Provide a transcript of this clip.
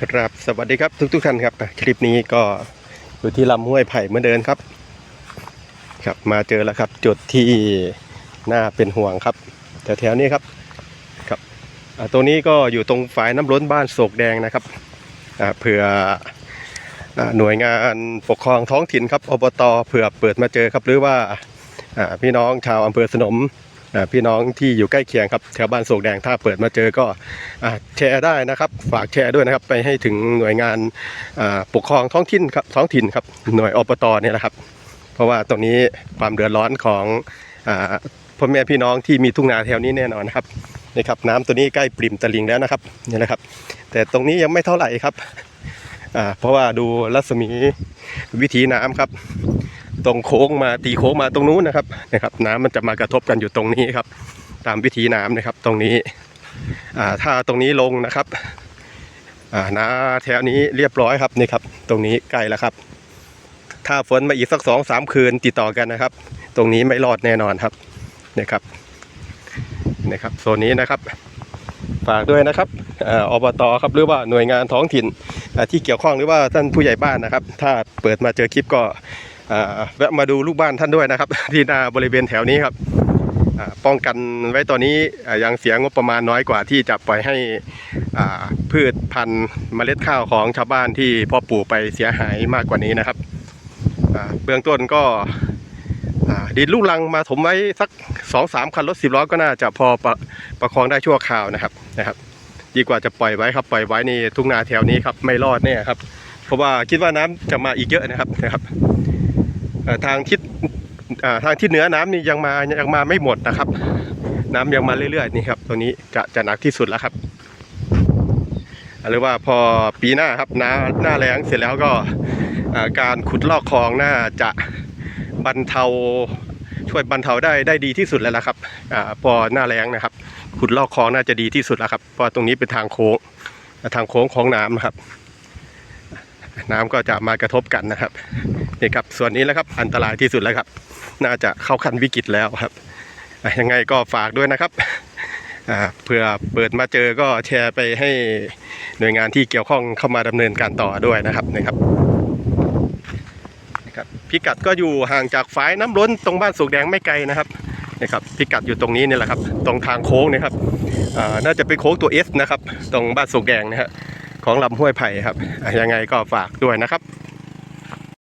ครับสวัสดีครับทุกทุกๆท่านครับ คลิปนี้ก็อยู่ที่ลำห้วยไผ่เหมือนเดิมครับ ครับมาเจอแล้วครับ จุดที่น่าเป็นห่วงครับแถวๆนี้ครับครับอ่าตัวนี้ก็อยู่ตรงฝายน้ำล้นบ้านโศกแดงนะครับอ่าเผื่ออ่าหน่วยงานปกครองท้องถิ่นครับอบตเผื่อเปิดมาเจอครับ หรือว่าอ่าพี่น้องชาวอำเภอสนม พี่น้องที่อยู่ใกล้เคียงครับแถวบ้านโศกแดงถ้าเปิดมาเจอก็แชร์ได้นะครับ ฝากแชร์ด้วยนะครับไปให้ถึงหน่วยงานปกครองท้องถิ่นครับท้องถิ่นครับหน่วยอบตเนี่ยนะครับ เพราะว่าตรงนี้ความเดือดร้อนของอพ่อแม่พี่น้องที่มีทุ่งนาแถวนี้แน่นอนครับนี่ครับน้ำตัวนี้ใกล้ปริ่มตลิ่งแล้วนะครับนี่แหละครับ แต่ตรงนี้ยังไม่เท่าไหร่ครับเพราะว่าดูรัศมีวิถีน้ำครับ ตรงโค้งมาตีโค้งมาตรงนู้นนะครับนะครับน้ำมันจะมากระทบกันอยู่ตรงนี้ครับ ตามวิถีน้ำนะครับตรงนี้ถ้าตรงนี้ลงนะครับอ่าแถวนี้เรียบร้อยครับนี่ครับ ตรงนี้ใกล้แล้วครับ ถ้าฝนมาอีกสักสองสามคืนติดต่อกันนะครับ ตรงนี้ไม่รอดแน่นอนครับนี่ครับนี่ครับโซนนี้นะครับฝากด้วยนะครับอบตครับหรือว่าหน่วยงานท้องถิ่นที่เกี่ยวข้องหรือว่าท่านผู้ใหญ่บ้านนะครับ ถ้าเปิดมาเจอคลิปก็ แวะมาดูลูกบ้านท่านด้วยนะครับ ที่นาบริเวณแถวนี้ครับป้องกันไว้ตอนนี้ยังเสียงบประมาณน้อยกว่าที่จะปล่อยให้พืชพันธุ์เมล็ดข้าวของชาวบ้านที่พ่อปลูกไปเสียหายมากกว่านี้นะครับเบื้องต้นก็ดินลูกลังมาถมไว้สักสองสามคันรถสิบล้อก็น่าจะพอประประคองได้ชั่วคราวนะครับนะครับ ดีกว่าจะปล่อยไว้ครับปล่อยไว้นี่ทุ่งนาแถวนี้ครับไม่รอดแน่ครับ เพราะว่าคิดว่าน้ำจะมาอีกเยอะนะครับนะครับ ทางทิศอ่ทางที่เหนือน้ำนี่ยังมายังมาไม่หมดนะครับ น้ำยังมาเรื่อยๆนี่ครับตัวนี้จะจะหนักที่สุดแล้วครับหรือว่าพอปีหน้าครับน้าหน้าแรงเสร็จแล้วก็การขุดลอกคลองน่าจะบรรเทาช่วยบรรเทาได้ได้ดีที่สุดแล้วละครับอพอหน้าแรงนะครับ ขุดลอกคลองน่าจะดีที่สุดแล้วครับเพราะตรงนี้เป็นทางโค้งทางโค้งของน้ำนะครับ น้ำก็จะมากระทบกันนะครับ นี่ครับส่วนนี้แล้วครับอันตรายที่สุดแล้วครับ น่าจะเข้าขั้นวิกฤตแล้วครับยังไงก็ฝากด้วยนะครับเผื่อเปิดมาเจอก็แชร์ไปให้หน่วยงานที่เกี่ยวข้องเข้ามาดำเนินการต่อด้วยนะครับนะครับนะครับพิกัดก็อยู่ห่างจากฝายน้ำล้นตรงบ้านสุกแดงไม่ไกลนะครับนะครับพิกัดอยู่ตรงนี้นี่แหละครับ ตรงทางโค้งนะครับน่าจะเป็นโค้งตัว S นะครับ ตรงบ้านสุกแดงนะฮะของลำห้วยไผ่ครับยังไงก็ฝากด้วยนะครับ